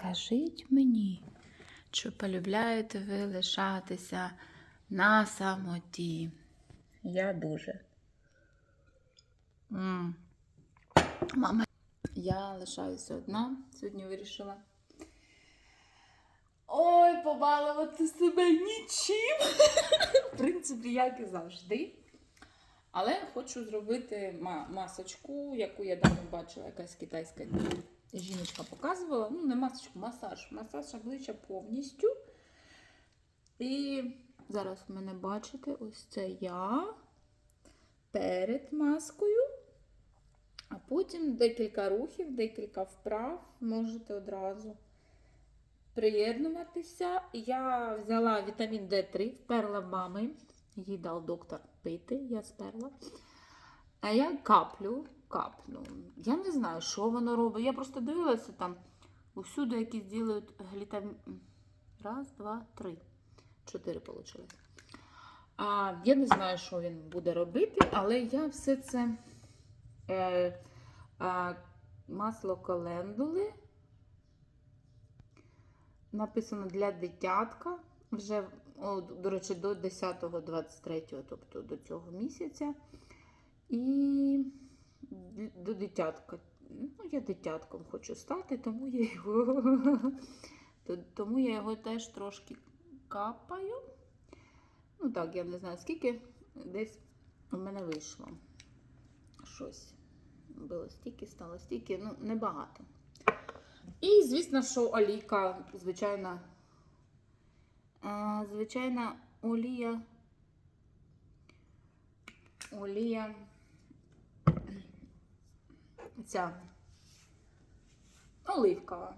Скажіть мені, чи полюбляєте ви лишатися на самоті? Я дуже. м Мама, я лишаюся одна. Сьогодні вирішила. Ой, побалувати себе нічим. В принципі, як і завжди. Але хочу зробити ма- масочку, яку я давно бачила, якась китайська жіночка показувала. Ну, не масочку, масаж. Масаж обличчя повністю. І зараз в мене бачите, ось це я перед маскою. А потім декілька рухів, декілька вправ можете одразу приєднуватися. Я взяла вітамін D3, вперла мами. Їй дав доктор пити, я сперла. А я каплю, капну. Я не знаю, що воно робить. Я просто дивилася там усюди, якісь ділають глітамін. Раз, два, три. Чотири вийшло. А, я не знаю, що він буде робити, але я все це е, е, масло календули. Написано для дитятка. Вже, о, до речі, до 10-23, тобто до цього місяця. І до дитятка. Ну, я дитятком хочу стати, тому я його, тому я його теж трошки капаю. Ну так, я не знаю скільки, десь у мене вийшло щось. Було стільки, стало стільки, ну, небагато. І, звісно, що олійка, звичайна, звичайна олія. Олія. Ця оливкова.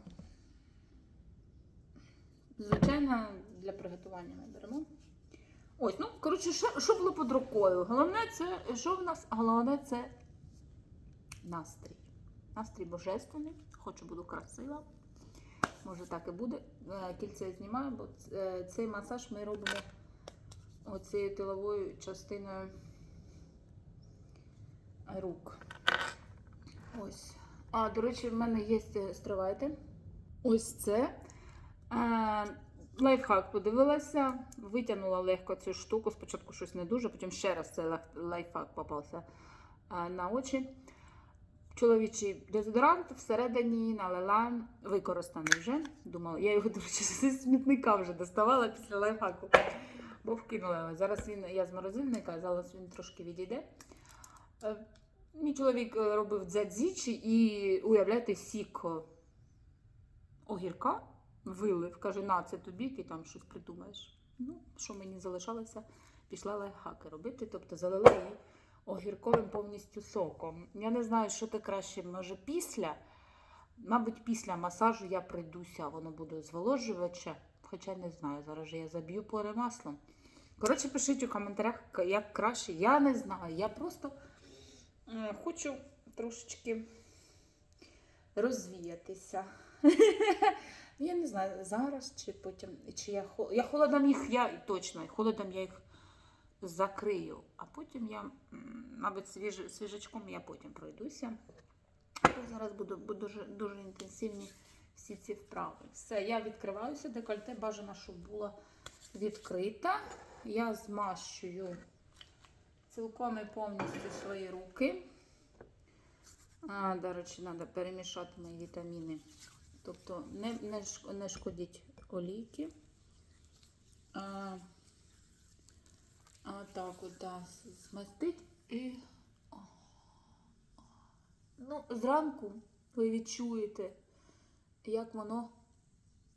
Звичайно, для приготування ми беремо. Ось, ну, коротше, що, було під рукою? Головне, це, що в нас? Головне, це настрій. Настрій божественний. Хочу буду красива. Може так і буде. Е, Кільце я знімаю, бо е, цей масаж ми робимо оцією тиловою частиною рук. Ось. А, до речі, в мене є, е, стривайте. Ось це. Е, лайфхак подивилася, витягнула легко цю штуку. Спочатку щось не дуже, потім ще раз цей лайфхак попався е, на очі. Чоловічий дезодорант всередині налила використаний вже. Думала, я його, до речі, зі смітника вже доставала після лайфхаку. Бо вкинула його. Зараз він, я з морозильника, зараз він трошки відійде. Мій чоловік е, робив дзадзічі і уявляєте, сік огірка вилив. Каже, на це тобі, ти там щось придумаєш. Ну, що мені залишалося, пішла лайфхаки робити, тобто залила її огірковим повністю соком. Я не знаю, що це краще, може після. Мабуть, після масажу я прийдуся, воно буде зволожувача. Хоча не знаю, зараз же я заб'ю поре маслом. Коротше, пишіть у коментарях, як краще. Я не знаю. Я просто хочу трошечки розвіятися. Я не знаю, зараз чи потім. Чи я, я холодом їх, я точно, холодом я їх закрию, а потім я, мабуть, свіж, свіжачком я потім пройдуся. То зараз буду, буду дуже, дуже інтенсивні всі ці вправи. Все, я відкриваюся, декольте бажано, щоб була відкрита. Я змащую цілком і повністю свої руки. А, до речі, треба перемішати мої вітаміни. Тобто не, не, не шкодіть олійки. А, а так от, да, змастить і. Ну, зранку ви відчуєте, як воно,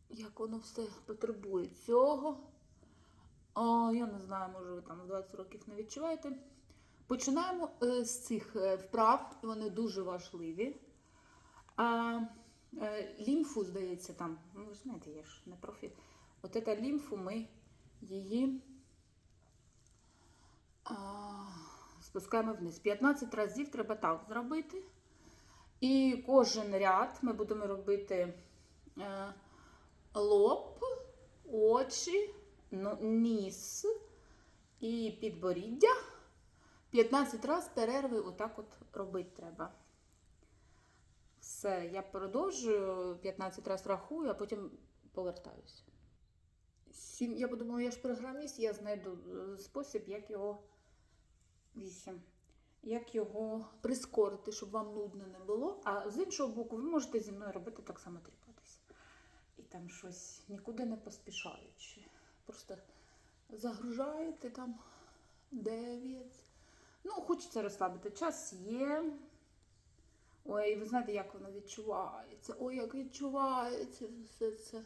як воно все потребує цього. О, я не знаю, може ви там в 20 років не відчуваєте. Починаємо е, з цих е, вправ, вони дуже важливі. А, е, лімфу, здається, там, ну ви знаєте, я ж не профі. От ця лімфу ми її а, спускаємо вниз. 15 разів треба так зробити. І кожен ряд ми будемо робити е, лоб, очі, ну, ніс і підборіддя. 15 разів перерви отак от робити треба. Все, я продовжую 15 разів рахую, а потім повертаюся. Сім. Я подумала, я ж програміст, я знайду е, спосіб, як його вісім. Як його прискорити, щоб вам нудно не було. А з іншого боку, ви можете зі мною робити так само тріпатися. І там щось нікуди не поспішаючи. Просто загружаєте там 9. Ну, хочеться розслабити. Час є. Ой, ви знаєте, як воно відчувається. Ой, як відчувається все це.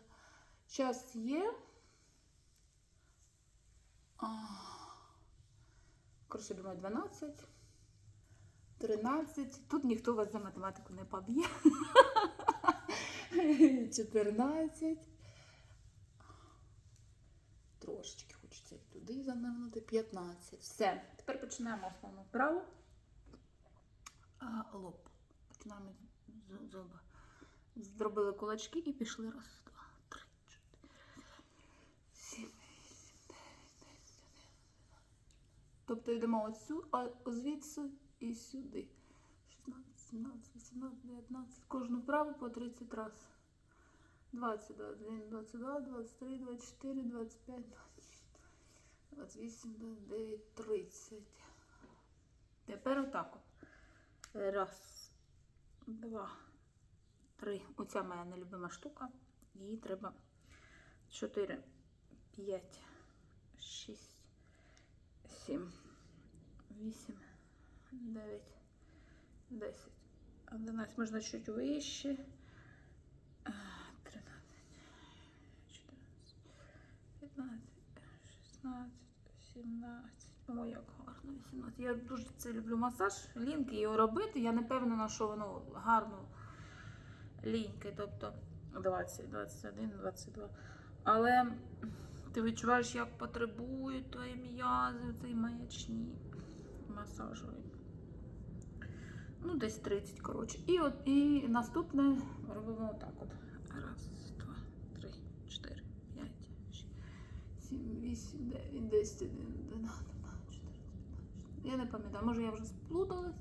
Час є. Коротше, думаю, 12, 13. Тут ніхто вас за математику не поб'є. 14. Трошечки хочеться туди занирнути. 15. Все. Тепер починаємо основну вправу. А, лоб. Починаємо з зуба. Зробили кулачки і пішли. Раз, два, три, чотири, сім, вісім, дев'ять, десять, одинадцять. Тобто йдемо оцю, а звідси і сюди. 16, 17, 18, 19. Кожну вправу по 30 разів. 20, 21, 22, 23, 24, 25, 26, 28, 29, 30. Тепер отак от. Раз, два, три. Оця моя нелюбима штука. Її треба 4, 5, 6, 7, 8, 9, 10, 11. Можна чуть вище. А, 13, 14, 15, 16, 17. О, як гарно, 18. Я дуже це люблю масаж, лінки його робити. Я не певна, що воно гарно ліньки, тобто 20, 21, 22. Але ти відчуваєш, як потребують твої м'язи, цей маячні масажові. Ну, десь 30, коротше. І от і наступне робимо отак от. Раз, 7, 8, 9, 10, 11, 12, 13, 14, 15. Я не пам'ятаю, може я вже сплуталась.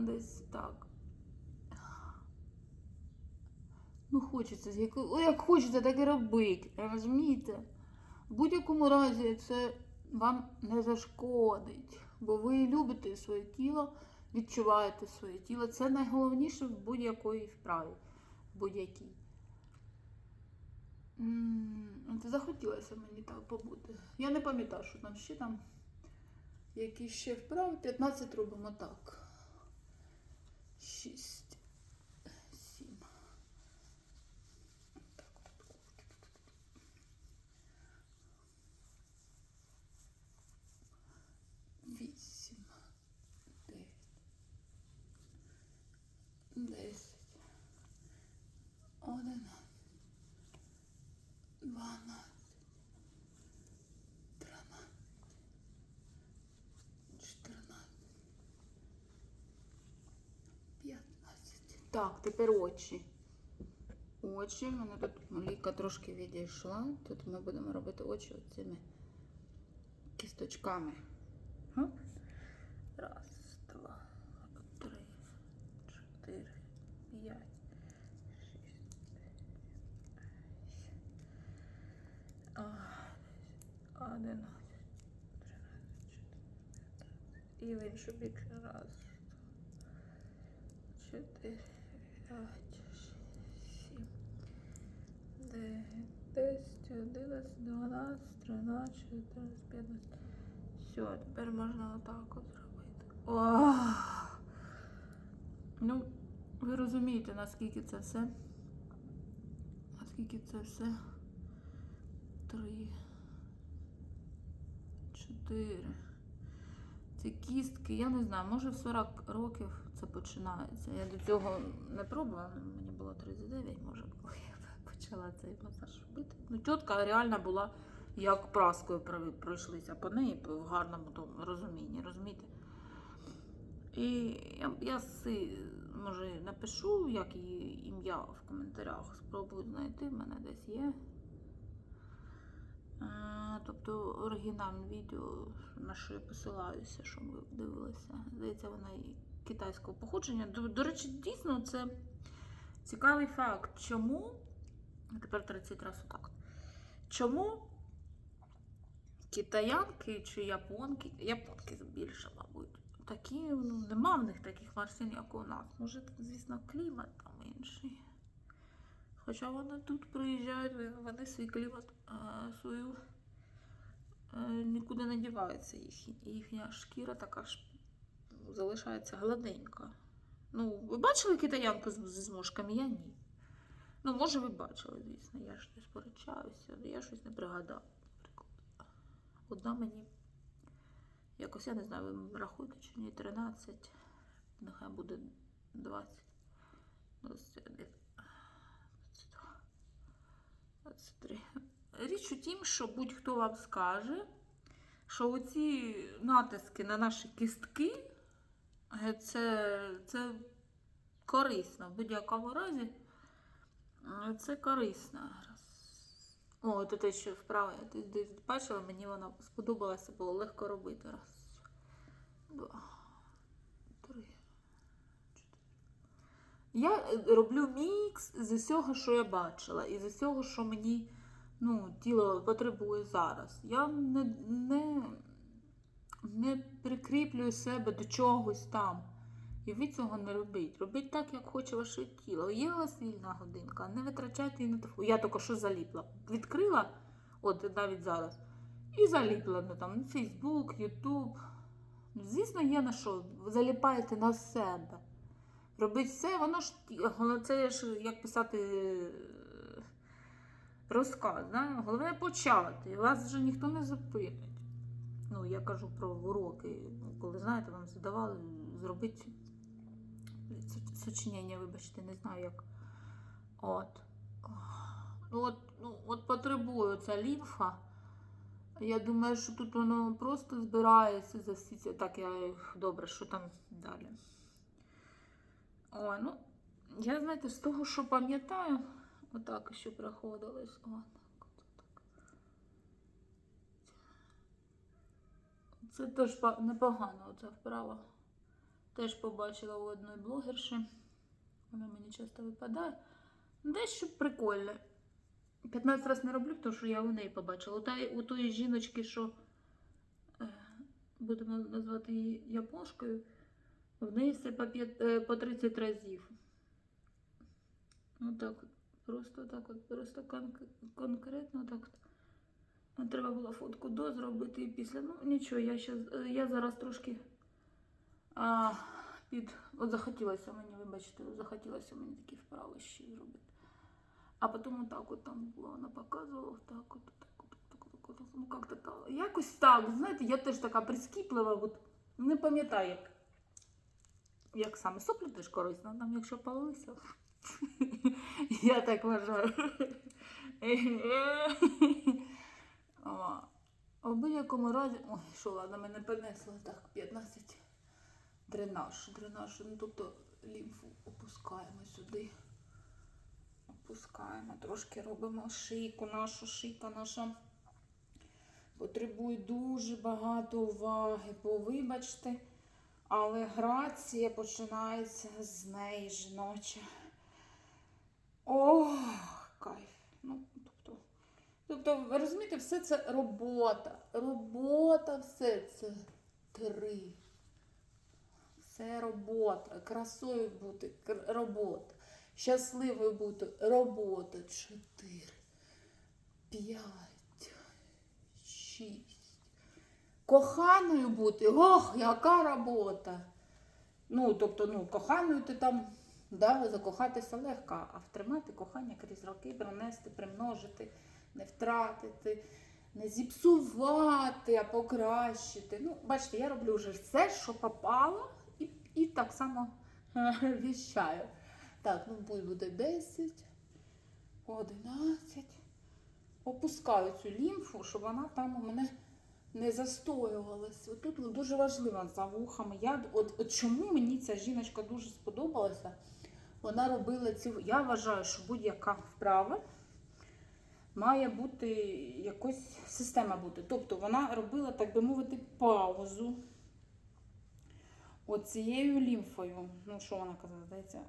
Десь так. Ну, хочеться, як, як хочеться, так і робити. Розумієте? В будь-якому разі це вам не зашкодить, бо ви любите своє тіло, відчуваєте своє тіло. Це найголовніше в будь-якій вправі. в будь-якій. М, захотілося мені так побути. Я не пам'ятаю, що там ще там. Які ще вправи. 15 робимо так. 6, 7. Так, тут. Вісім, дев'ять, десять, одинадцять, дванадцять, тринадцять, чотирнадцять, п'ятнадцять. Так, тепер очі. Очі. У мене тут ліка трошки відійшла. Тут ми будемо робити очі оцими кісточками. Раз, два, три, чотири, п'ять, шість, чотирнадцять. І в іншу бік раз, чотири, 10, 11, 12, 13, 14, 15. Все, тепер можна отак от зробити. О! Ну, ви розумієте, наскільки це все. Наскільки це все. Три. Чотири. Ці кістки, я не знаю, може в 40 років це починається. Я до цього не пробувала, мені було 39, може, коли я почала цей масаж робити. Ну, тітка реально була як праскою пройшлися по неї в гарному тому розумінні, розумієте? І я, я си, може напишу, як її ім'я в коментарях. Спробую знайти, в мене десь є. А, тобто оригінальне відео, на що я посилаюся, щоб ви дивилися. Здається, вона і китайського походження. До, до речі, дійсно це цікавий факт. Чому? Тепер 30 разів отак. Чому китаянки чи японки, японки більше, мабуть, такі, ну, нема в них таких морщин, як у нас. Може, звісно, клімат там інший. Хоча вони тут приїжджають, вони свій клімат, свою е, нікуди не дівається. Їх, їхня шкіра така ж залишається гладенька. Ну, ви бачили китаянку з, зі зморшками? Я ні. Ну, може, ви бачили, звісно, я ж не сперечаюся, але я щось не пригадала. Одна мені якось, я не знаю, ви рахуєте чи ні, 13, нехай буде 20, 21, 22, 23. Річ у тім, що будь-хто вам скаже, що оці натиски на наші кістки, е, це, це корисно. В будь-якому разі це корисно. Раз. О, тут те, що вправо, я десь- бачила, мені вона сподобалася, було легко робити. Раз, два, три. Я е, роблю мікс з усього, що я бачила, і з усього, що мені ну, тіло потребує зараз. Я не, не, не прикріплюю себе до чогось там. І ви цього не робіть. Робіть так, як хоче ваше тіло. Є у вас вільна годинка, не витрачайте її на телефон. Я тільки що заліпла. Відкрила, от навіть зараз, і заліпла ну, там Фейсбук, Ютуб. Звісно, є на що. Ви заліпаєте на себе. Робіть все, воно ж це ж як писати е, розказ. Да? Головне почати. Вас вже ніхто не зупинить. Ну, я кажу про уроки. Ну, Коли знаєте, вам задавали зробити сочинення, вибачте, не знаю як. От. Ну, От, ну, от потребує ця лімфа. Я думаю, що тут воно просто збирається за всі ці. Так, я добре, що там далі. Ой, ну, я, знаєте, з того, що пам'ятаю, отак ще проходилось. О, так, так. Це теж непогано, оця вправа. Теж побачила у одної блогерші. Вона мені часто випадає. Дещо прикольне. 15 разів не роблю, тому що я у неї побачила. У, та, у тої жіночки, що е, будемо назвати її японською, в неї все по, п'ят- е, по 30 разів. Отак от. Просто так от, просто кон- конкретно так. Ну, Треба було фотку до зробити і після. Ну нічого, я, щас, е, я зараз трошки а, під. От захотілося мені, вибачте, захотілося мені такі вправи ще зробити. А потім отак от там було, вона показувала, так от, так от, так от, так от, ну як-то так. Якось так, знаєте, я теж така прискіплива, от, не пам'ятаю, як, як саме соплі теж корисно, там якщо палилися. Я так вважаю. У будь-якому разі. Ой, що ладно, мене понесло. Так, 15. Дренаж. Дренаж. Ну, тобто лімфу опускаємо сюди. Опускаємо, трошки робимо шийку нашу, шийка наша потребує дуже багато уваги, бо вибачте, але грація починається з неї жіноча. Ох, кайф. Ну, тобто, тобто, ви розумієте, все це робота. Робота, все це три. Все робота. Красою бути робота. Щасливою бути робота. Чотири, п'ять, шість. Коханою бути. Ох, яка робота. Ну, тобто, ну, коханою ти там, да, закохатися легко, а втримати кохання крізь роки, принести, примножити, не втратити, не зіпсувати, а покращити. Ну, бачите, я роблю вже все, що попало, так само е, віщаю. Так, ну будь буде 10, 11. Опускаю цю лімфу, щоб вона там у мене не застоювалася. Тут дуже важливо за вухами. Я, от, от чому мені ця жіночка дуже сподобалася? Вона робила ці. Я вважаю, що будь-яка вправа має бути якась система бути. Тобто вона робила, так би мовити, паузу. Оцією лімфою. Ну, що вона казала, здається,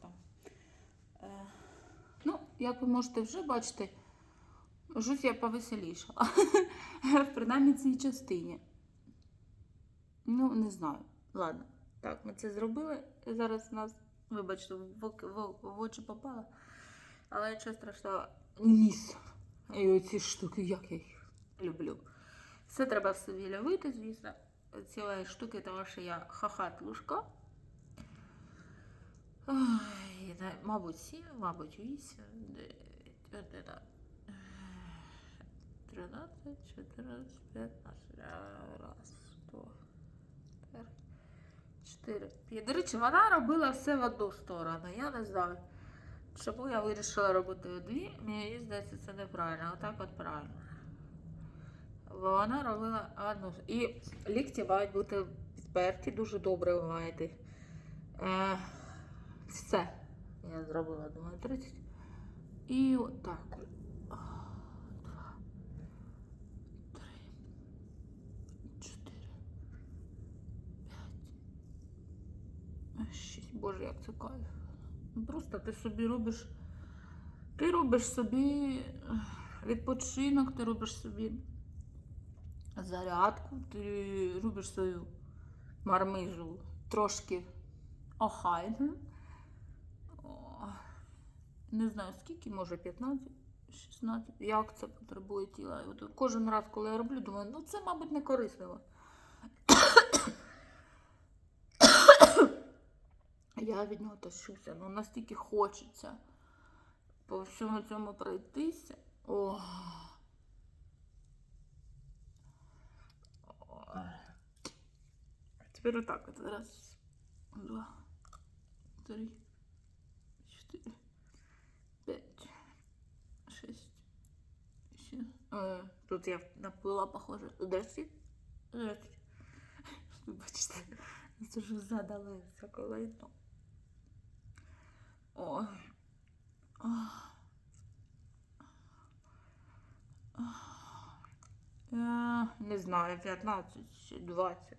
там. Е, ну, як ви можете вже бачити, щось я повеселішала. Принаймні цій частині. Ну, не знаю. Ладно. Так, ми це зробили. Зараз нас, вибачте, в, в, в очі попало. Але нічого страшного. Ніс. І оці штуки, як я їх люблю. Все треба в собі ловити, звісно. Цієї штуки, тому що я хахатлушка. Мабуть, сім, мабуть, вісім, дев'ять, одинадцять. 13, 14, 15. Раз, два, чотири, п'ять. До речі, вона робила все в одну сторону. Я не знаю. Чому я вирішила робити дві, мені здається, це неправильно. Отак от правильно. Вона робила одну. І лікті мають бути підперті, дуже добре ви маєте. Е, все. Я зробила, думаю, 30. І отак. Два, три, чотири, п'ять, шість. Боже, як це кайф. Ну, Просто ти собі робиш. Ти робиш собі е, відпочинок, ти робиш собі зарядку, ти робиш свою мармижу трошки охайною. О, Не знаю скільки, може 15, 16. Як це потребує тіла. От кожен раз, коли я роблю, думаю, ну це, мабуть, не корисливо. Я від нього тащуся, ну настільки хочеться по всьому цьому пройтися. О. Тепер отак от. Раз, два, три, чотири, п'ять, шість, сім. Е, Тут я наплила, похоже. Десять. Десять. Вибачте, це ж задали колейно. Ой. Ах. Е, Не знаю, 15 чи 20,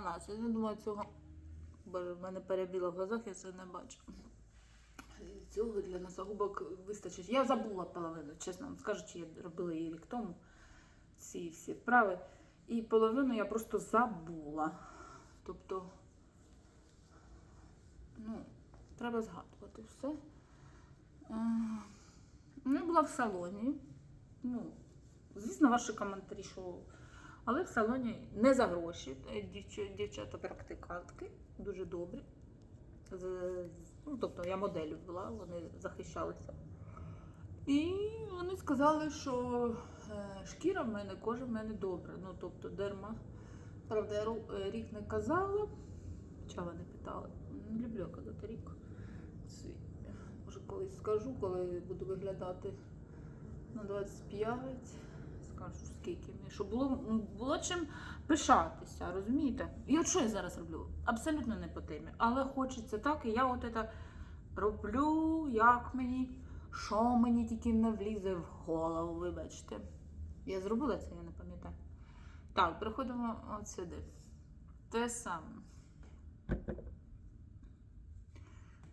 12. Я не думаю, цього. Боже, в мене перебіло в глазах, я це не бачу. Цього для носогубок вистачить. Я забула половину, чесно вам скажу, чи я робила її рік тому ці всі вправи. І половину я просто забула. Тобто, ну, треба згадувати все. Е, ну, я була в салоні. Ну, Звісно, ваші коментарі, що але в салоні не за гроші. Е, Дівчата-практикантки дуже добрі. Ну, тобто я моделлю була, вони захищалися. І вони сказали, що е, шкіра в мене, кожа в мене добра. Ну, тобто дерма. Правда, я е, рік не казала. Чого вони питали? Не люблю казати рік. Може, колись скажу, коли буду виглядати на 25, скажу скільки мені, щоб було, було чим пишатися, розумієте? І от що я зараз роблю? Абсолютно не по темі. Але хочеться так, і я от це роблю, як мені, що мені тільки не влізе в голову, вибачте. Я зробила це, я не пам'ятаю. Так, переходимо от сюди. Те саме.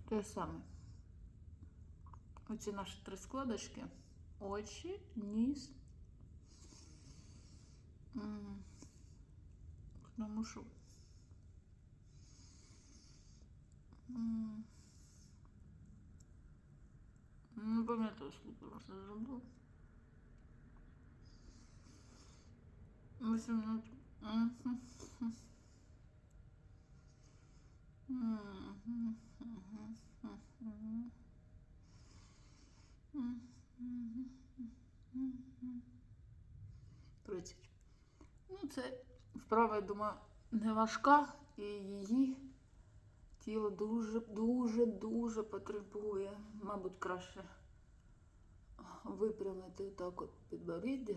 Те саме. Оці наші три складочки. Очі, ніс. М. Тому що. М. Не пам'ятаю, скільки раз я зробила. 8 минут. Це вправа, я думаю, не важка, і її тіло дуже, дуже, дуже потребує. Мабуть, краще випрямити так от підборіддя.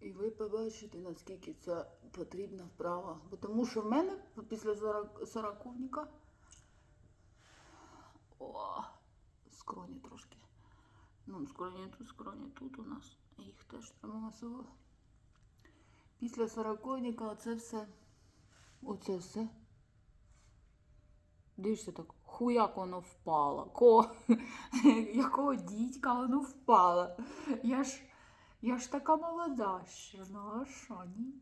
І ви побачите, наскільки це потрібна вправа. Бо Тому що в мене після 40 сороковника о, скроні трошки. Ну, скроні тут, скроні тут у нас. Їх теж треба масово. Після сороковника оце все. Оце все. Дивишся так, хуяк воно впало. Ко, якого дідька воно впало. Я ж, я ж така молода ще, ну а що, ні?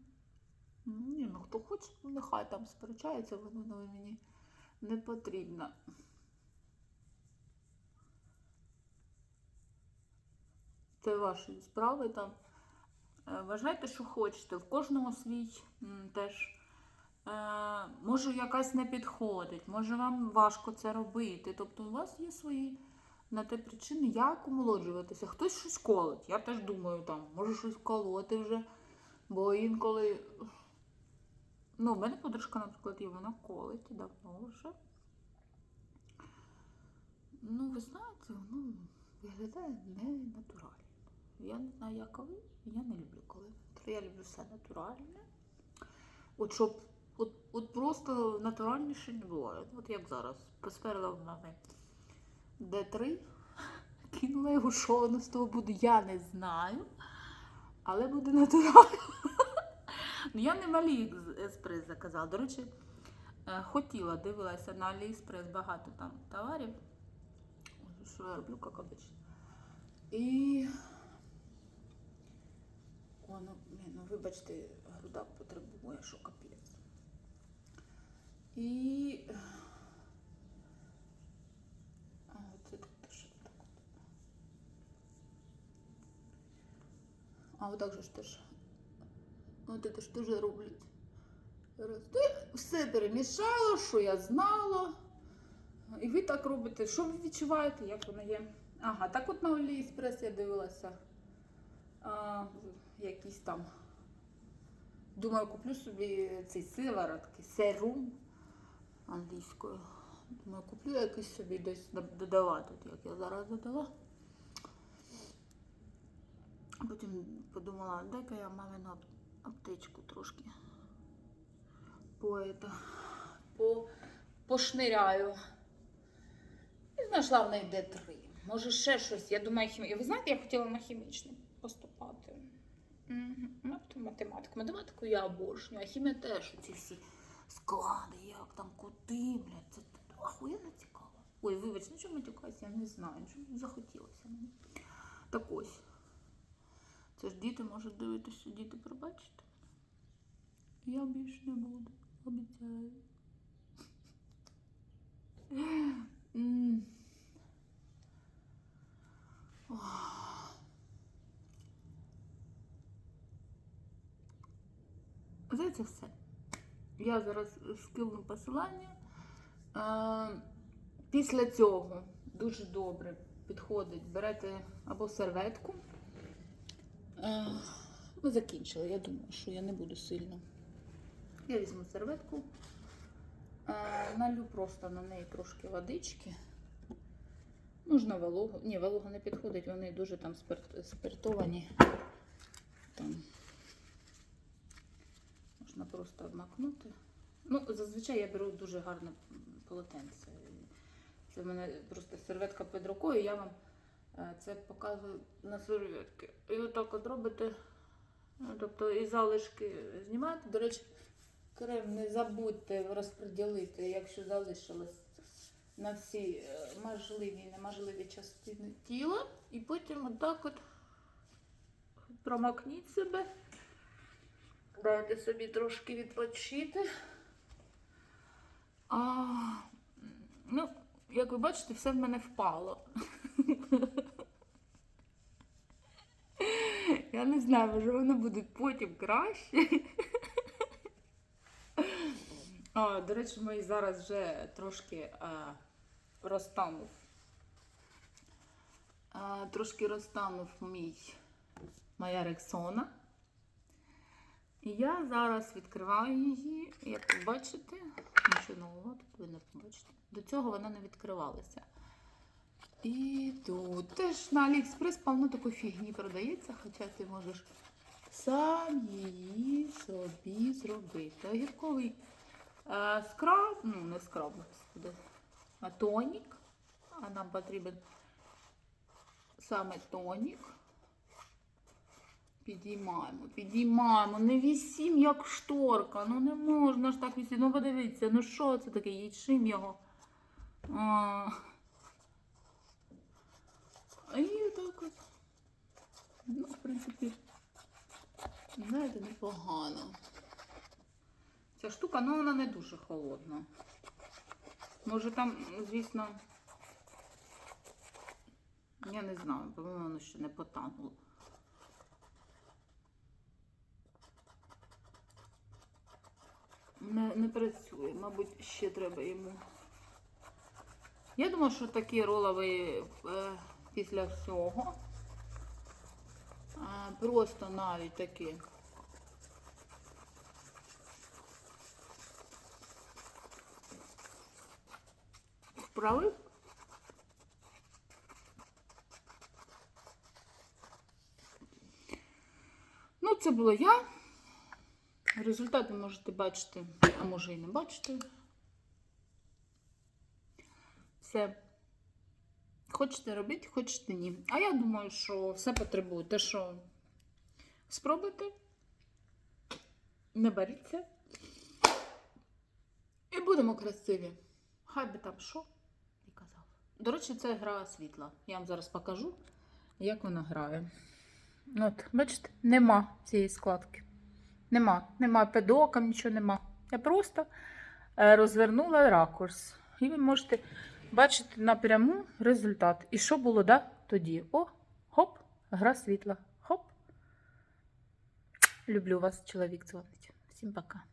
Ні, ну хто хоче, нехай там сперечається, воно мені не потрібно. Це ваші справи там. Е, Вважайте, що хочете. В кожного свій теж. Е, може, якась не підходить, може вам важко це робити. Тобто у вас є свої на те причини, як омолоджуватися. Хтось щось колить. Я теж думаю, там, може щось колоти вже. Бо інколи. Ну, в мене подружка, наприклад, є, вона колить давно вже. Ну, ви знаєте, ну, виглядає не натурально. Я не знаю, як ви, я не люблю коли. Я люблю все натуральне. От щоб от, от просто натуральніше не буває. От як зараз. Посперла в мами Д3, кинула його, що воно з того буде, я не знаю. Але буде натурально. Ну, я не в Аліекспрес заказала. До речі, е, хотіла, дивилася на Аліекспрес багато там товарів. Що я роблю, як обично. І. О, ну, ну вибачте, грудак потребує, що капець. І. А, оце тут теж так. А отак же ж теж. От це ж теж роблять. Ти все перемішала, що я знала. І ви так робите. Що ви відчуваєте, як воно є? Ага, так от на Аліекспрес я дивилася. А, якісь там. Думаю, куплю собі цей сиворотки, серум англійською. Думаю, куплю якийсь собі десь д- додавати, як я зараз додала. Потім подумала, дай-ка я мамину ап- аптечку трошки по, это, по, пошниряю. І знайшла в неї Д3. Може ще щось. Я думаю, хімія. Ви знаєте, я хотіла на хімічний поступати. Мгм. Мат- Математику. Математику я обожнюю, а хімія теж ці всі склади, як там кути, блядь, це охуєнно цікаво. Ой, вибач, ну чому матюкаюся, я не знаю, чому захотілося мені. Так ось. Це ж діти можуть дивитися, діти пробачите. Я більше не буду, обіцяю. Ох. Це все. Я зараз скину посилання. Е, Після цього дуже добре підходить. Берете або серветку. Е, Ми закінчили. Я думаю, що я не буду сильно. Я візьму серветку, е, налю просто на неї трошки водички. Можна вологу. Ні, волога не підходить, вони дуже там спирт, спиртовані. Там можна просто обмакнути. Ну, зазвичай я беру дуже гарне полотенце. Це в мене просто серветка під рукою, я вам е, це показую на серветки. І отак от робите. Ну, Тобто і залишки знімаєте. До речі, крем не забудьте розподілити, якщо залишилось на всі е, можливі і неможливі частини тіла. І потім отак от промокніть себе. Дайте собі трошки відпочити. А, ну, як ви бачите, все в мене впало. Я не знаю, може воно буде потім краще. А, до речі, мої зараз вже трошки а, розтанув. А, трошки розтанув мій моя рексона. І я зараз відкриваю її, як ви бачите, нічого нового тут ви не побачите. До цього вона не відкривалася. І тут теж на Аліекспрес повно такої фігні продається, хоча ти можеш сам її собі зробити. Огірковий е, скраб, ну не скраб, а тонік. А нам потрібен саме тонік. Підіймаємо, підіймаємо. Не вісім, як шторка. Ну не можна ж так вісіти. Ну подивіться, ну що це таке? І чим його? А, і так от. Ну, в принципі, знаєте, непогано. Ця штука, ну вона не дуже холодна. Може там, звісно, я не знаю, по-моєму, воно ще не потануло. Не, не працює, мабуть, ще треба йому. Я думаю, що такі ролові е, після всього. А, просто навіть такі. Вправи. Ну, це було я. Результат ви можете бачити, а може і не бачити. Все. Хочете робіть, хочете ні. А я думаю, що все потребує. Те, що спробуйте, не боріться. І будемо красиві. Хай би там що і казав. До речі, це гра світла. Я вам зараз покажу, як вона грає. От, бачите, нема цієї складки. Нема, нема педокам, нічого нема. Я просто е, розвернула ракурс. І ви можете бачити напряму результат. І що було да, тоді? О, хоп, гра світла. Хоп. Люблю вас, чоловік дзвонить. Всім пока.